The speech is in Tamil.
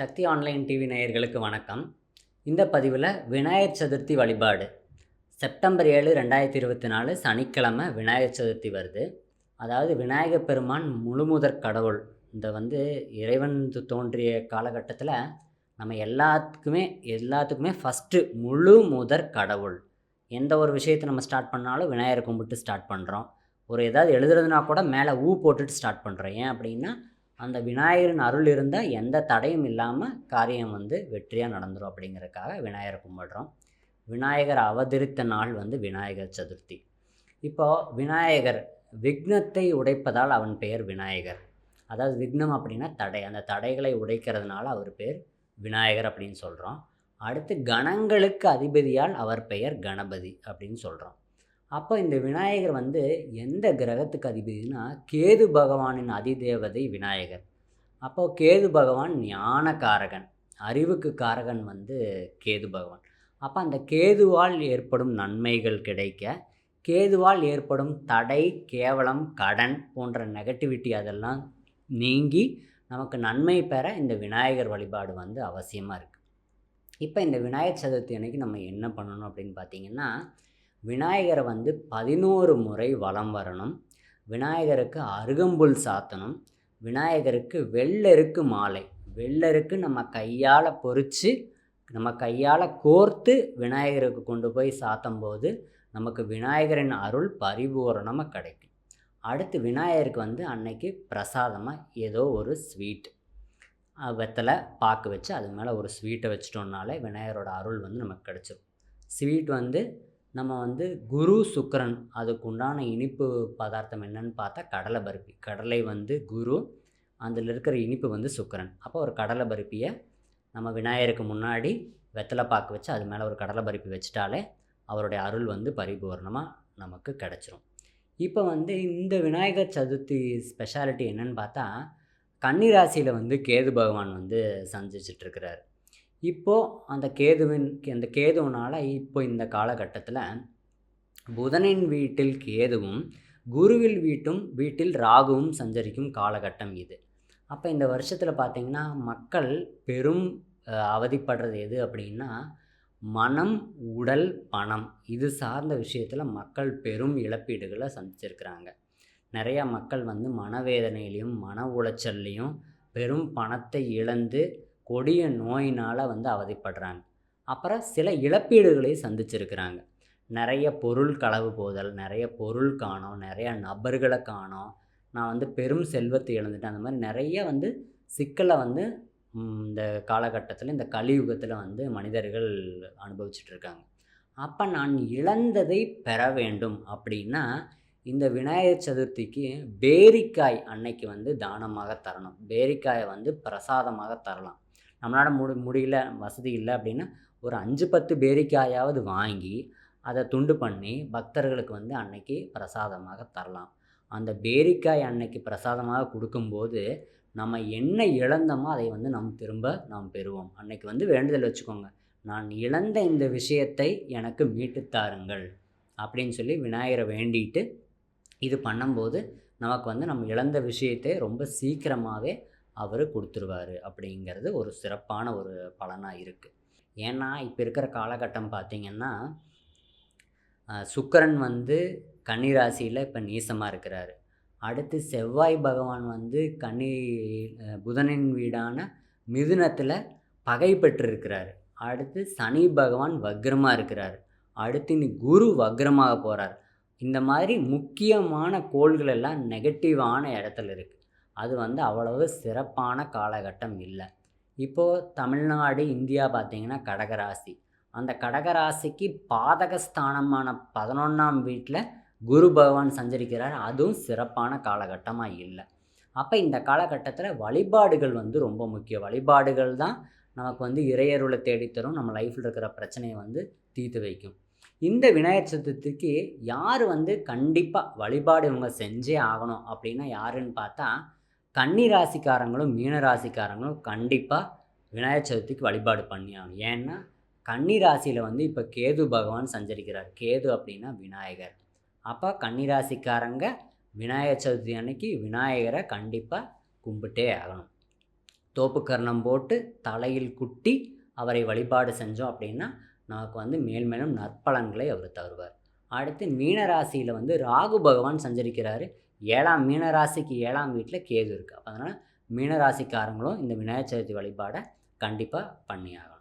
சக்தி ஆன்லைன் டிவி நேயர்களுக்கு வணக்கம். இந்த பதிவில் விநாயகர் சதுர்த்தி வழிபாடு. செப்டம்பர் ஏழு ரெண்டாயிரத்தி இருபத்தி நாலு சனிக்கிழமை விநாயகர் சதுர்த்தி வருது. அதாவது விநாயகப் பெருமான் முழுமுதற் கடவுள். இந்த வந்து இறைவன் தோன்றிய காலகட்டத்தில் நம்ம எல்லாத்துக்குமே எல்லாத்துக்குமே ஃபஸ்ட்டு முழு முதற் கடவுள். எந்த ஒரு விஷயத்தை நம்ம ஸ்டார்ட் பண்ணாலும் விநாயகர் கும்பிட்டு ஸ்டார்ட் பண்ணுறோம் ஒரு ஏதாவது எழுதுறதுனா கூட மேலே ஊ போட்டுட்டு ஸ்டார்ட் பண்ணுறோம் ஏன் அப்படின்னா அந்த விநாயகரின் அருள் இருந்தால் எந்த தடையும் இல்லாமல் காரியம் வந்து வெற்றியாக நடந்துரும் அப்படிங்கிறதுக்காக விநாயகரை கும்பிடுறோம். விநாயகர் அவதரித்த நாள் வந்து விநாயகர் சதுர்த்தி. இப்போது விநாயகர் விக்னத்தை உடைப்பதால் அவன் பெயர் விநாயகர். அதாவது விக்னம் அப்படின்னா தடை. அந்த தடைகளை உடைக்கிறதுனால அவர் பேர் விநாயகர் அப்படின்னு சொல்கிறோம் அடுத்து கணங்களுக்கு அதிபதியால் அவர் பெயர் கணபதி அப்படின்னு சொல்கிறோம் அப்போ இந்த விநாயகர் வந்து எந்த கிரகத்துக்கு அதிபதினா கேது பகவானின் அதிதேவதை விநாயகர். அப்போது கேது பகவான் ஞானகாரகன் அறிவுக்கு காரகன் வந்து கேது பகவான். அப்போ அந்த கேதுவால் ஏற்படும் நன்மைகள் கிடைக்க கேதுவால் ஏற்படும் தடை கேவலம் கடன் போன்ற நெகட்டிவிட்டி அதெல்லாம் நீங்கி நமக்கு நன்மை பெற இந்த விநாயகர் வழிபாடு வந்து அவசியமாக இருக்குது இப்போ இந்த விநாயகர் சதுர்த்தி அன்னைக்கு நம்ம என்ன பண்ணணும் அப்படின்னு பார்த்தீங்கன்னா விநாயகரை வந்து பதினோரு முறை வலம் வரணும். விநாயகருக்கு அருகம்புல் சாத்தணும். விநாயகருக்கு வெள்ளருக்கு மாலை. வெள்ளருக்கு நம்ம கையால் பொறிச்சு நம்ம கையால் கோர்த்து விநாயகருக்கு கொண்டு போய் சாத்தும் போது நமக்கு விநாயகரின் அருள் பரிபூரணமாக கிடைக்கும். அடுத்து விநாயகருக்கு வந்து அன்னைக்கு பிரசாதமாக ஏதோ ஒரு ஸ்வீட். வெத்தலை பாக்கு வச்சு அது மேலே ஒரு ஸ்வீட்டை வச்சிட்டோம்னாலே விநாயகரோட அருள் வந்து நமக்கு கிடச்சிரும். ஸ்வீட் வந்து நம்ம வந்து குரு சுக்கரன் அதுக்கு உண்டான இனிப்பு பதார்த்தம் என்னன்னு பார்த்தா கடலை பருப்பி. கடலை வந்து குரு அதில் இருக்கிற இனிப்பு வந்து சுக்கிரன். அப்போ ஒரு கடலை பருப்பியை நம்ம விநாயகருக்கு முன்னாடி வெத்தலை பாக்கு வச்சு அது மேலே ஒரு கடலை பருப்பி வச்சிட்டாலே அவருடைய அருள் வந்து பரிபூர்ணமாக நமக்கு கிடச்சிரும். இப்போ வந்து இந்த விநாயகர் சதுர்த்தி ஸ்பெஷாலிட்டி என்னன்னு பார்த்தா கன்னிராசியில் வந்து கேது பகவான் வந்து சந்திச்சிட்ருக்கிறார் இப்போது அந்த கேதுவின் அந்த கேதுவனால் இப்போ இந்த காலகட்டத்தில் புதனின் வீட்டில் கேதுவும் குருவில் வீட்டும் வீட்டில் ராகுவும் சஞ்சரிக்கும் காலகட்டம் இது. அப்போ இந்த வருஷத்தில் பார்த்திங்கன்னா மக்கள் பெரும் அவதிப்படுறது எது அப்படின்னா மனம் உடல் பணம். இது சார்ந்த விஷயத்தில் மக்கள் பெரும் இழப்பீடுகளை சந்திச்சிருக்கிறாங்க. நிறையா மக்கள் வந்து மனவேதனையிலையும் மன உளைச்சல்லையும் பெரும் பணத்தை இழந்து கொடிய நோயினால் வந்து அவதிப்படுறாங்க. அப்புறம் சில இழப்பீடுகளை சந்திச்சிருக்கிறாங்க. நிறைய பொருள் களவு போதல் நிறைய பொருள் காணோம் நிறைய நபர்களை காணோம். நான் வந்து பெரும் செல்வத்தை இழந்துட்டேன். அந்த மாதிரி நிறைய வந்து சிக்கலை வந்து இந்த காலகட்டத்தில் இந்த கலியுகத்தில் வந்து மனிதர்கள் அனுபவிச்சுட்டு இருக்காங்க. அப்போ நான் இழந்ததை பெற வேண்டும் அப்படின்னா இந்த விநாயகர் சதுர்த்திக்கு பேரிக்காய் அன்னைக்கு வந்து தானமாக தரணும். பேரிக்காயை வந்து பிரசாதமாக தரலாம். நம்மளால் முடி முடியல வசதி இல்லை அப்படின்னா ஒரு அஞ்சு பத்து பேரிக்காயாவது வாங்கி அதை துண்டு பண்ணி பக்தர்களுக்கு வந்து அன்னைக்கு பிரசாதமாக தரலாம். அந்த பேரிக்காய் அன்னைக்கு பிரசாதமாக கொடுக்கும்போது நம்ம என்ன இழந்தோமோ அதை வந்து நாம் திரும்ப நாம் பெறுவோம். அன்னைக்கு வந்து வேண்டுதல் வச்சுக்கோங்க. நான் இழந்த இந்த விஷயத்தை எனக்கு மீட்டுத்தாருங்கள் அப்படின்னு சொல்லி விநாயகரை வேண்டிட்டு இது பண்ணும்போது நமக்கு வந்து நம்ம இழந்த விஷயத்தை ரொம்ப சீக்கிரமாகவே அவர் கொடுத்துருவாரு அப்படிங்கிறது ஒரு சிறப்பான ஒரு பலனாக இருக்குது ஏன்னா இப்போ இருக்கிற காலகட்டம் பார்த்திங்கன்னா சுக்கரன் வந்து கன்னிராசியில் இப்போ நீசமாக இருக்கிறாரு. அடுத்து செவ்வாய் பகவான் வந்து கன்னி புதனின் வீடான மிதுனத்தில் பகை பெற்றிருக்கிறாரு. அடுத்து சனி பகவான் வக்ரமாக இருக்கிறார். அடுத்து இனி குரு வக்ரமாக போகிறார் இந்த மாதிரி முக்கியமான கோள்கள் எல்லாம் நெகட்டிவான இடத்துல இருக்குது அது வந்து அவ்வளவு சிறப்பான காலகட்டம் இல்லை. இப்போது தமிழ்நாடு இந்தியா பார்த்திங்கன்னா கடகராசி. அந்த கடகராசிக்கு பாதகஸ்தானமான பதினொன்றாம் வீட்டில் குரு பகவான் சஞ்சரிக்கிறார். அதுவும் சிறப்பான காலகட்டமாக இல்லை. அப்போ இந்த காலகட்டத்தில் வழிபாடுகள் வந்து ரொம்ப முக்கியம். வழிபாடுகள் தான் நமக்கு வந்து இறையருளை தேடித்தரும். நம்ம லைஃப்பில் இருக்கிற பிரச்சனையை வந்து தீர்த்து வைக்கும். இந்த விநாயகர் சதுர்த்திக்கு யார் வந்து கண்டிப்பாக வழிபாடு இவங்க செஞ்சே ஆகணும் அப்படின்னா யாருன்னு பார்த்தா கன்னி ராசிக்காரங்களும் மீன ராசிக்காரங்களும் கண்டிப்பாக விநாயகர் சதுர்த்திக்கு வழிபாடு பண்ணி ஆகணும் ஏன்னா கன்னி ராசியில் வந்து இப்போ கேது பகவான் சஞ்சரிக்கிறார். கேது அப்படின்னா விநாயகர். அப்போ கன்னி ராசிக்காரங்க விநாயகர் சதுர்த்தி அன்னைக்கு விநாயகரை கண்டிப்பாக கும்பிட்டே ஆகணும். தோப்புக்கரணம் போட்டு தலையில் குட்டி அவரை வழிபாடு செஞ்சோம் அப்படின்னா நமக்கு வந்து மேல்மேலும் நற்பலன்களை அவர் தருவார். அடுத்து மீனராசியில் வந்து ராகு பகவான் சஞ்சரிக்கிறாரு. ஏழாம் மீனராசிக்கு ஏழாம் வீட்டில் கேது இருக்குது அதனால் மீனராசிக்காரங்களும் இந்த விநாயகர் சதுர்த்தி வழிபாடை கண்டிப்பாக பண்ணியாகணும்.